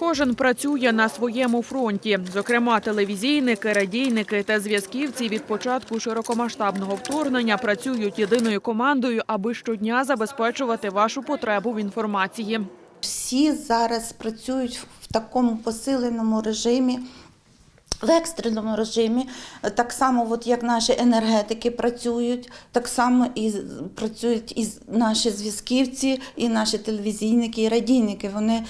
Кожен працює на своєму фронті. Зокрема, телевізійники, радійники та зв'язківці від початку широкомасштабного вторгнення працюють єдиною командою, аби щодня забезпечувати вашу потребу в інформації. Всі зараз працюють в такому посиленому режимі. В екстреному режимі, так само, от як наші енергетики працюють, так само і працюють і наші зв'язківці, і наші телевізійники, і радійники. Вони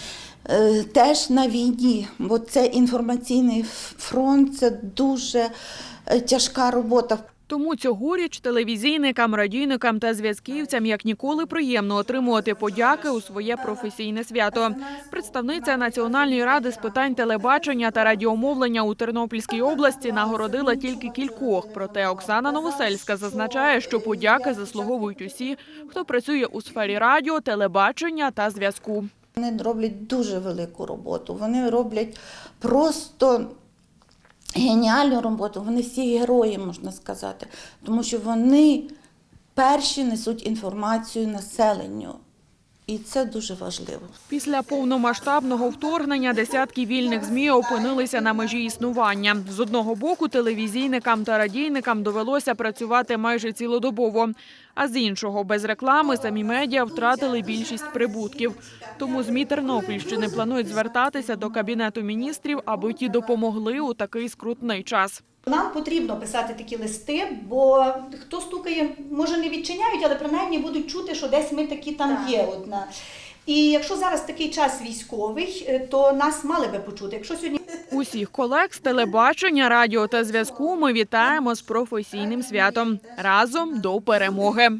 е, теж на війні, бо це інформаційний фронт, це дуже е, тяжка робота. Тому цьогоріч телевізійникам, радійникам та зв'язківцям як ніколи приємно отримувати подяки у своє професійне свято. Представниця Національної ради з питань телебачення та радіомовлення у Тернопільській області нагородила тільки кількох. Проте Оксана Новосельська зазначає, що подяки заслуговують усі, хто працює у сфері радіо, телебачення та зв'язку. Вони роблять дуже велику роботу. Вони роблять просто геніальну роботу. Вони всі герої, можна сказати, тому що вони перші несуть інформацію населенню. І це дуже важливо. Після повномасштабного вторгнення десятки вільних змі опинилися на межі існування. З одного боку, телевізійникам та радійникам довелося працювати майже цілодобово. А з іншого, без реклами самі медіа втратили більшість прибутків. Тому змі Тернопільщини планують звертатися до кабінету міністрів, аби ті допомогли у такий скрутний час. Нам потрібно писати такі листи, бо хто стукає, може не відчиняють, але принаймні будуть чути, що десь ми такі там є. Одна. І якщо зараз такий час військовий, е, то нас мали би почути. Якщо сьогодні Усіх колег з телебачення, радіо та зв'язку ми вітаємо з професійним святом разом до перемоги.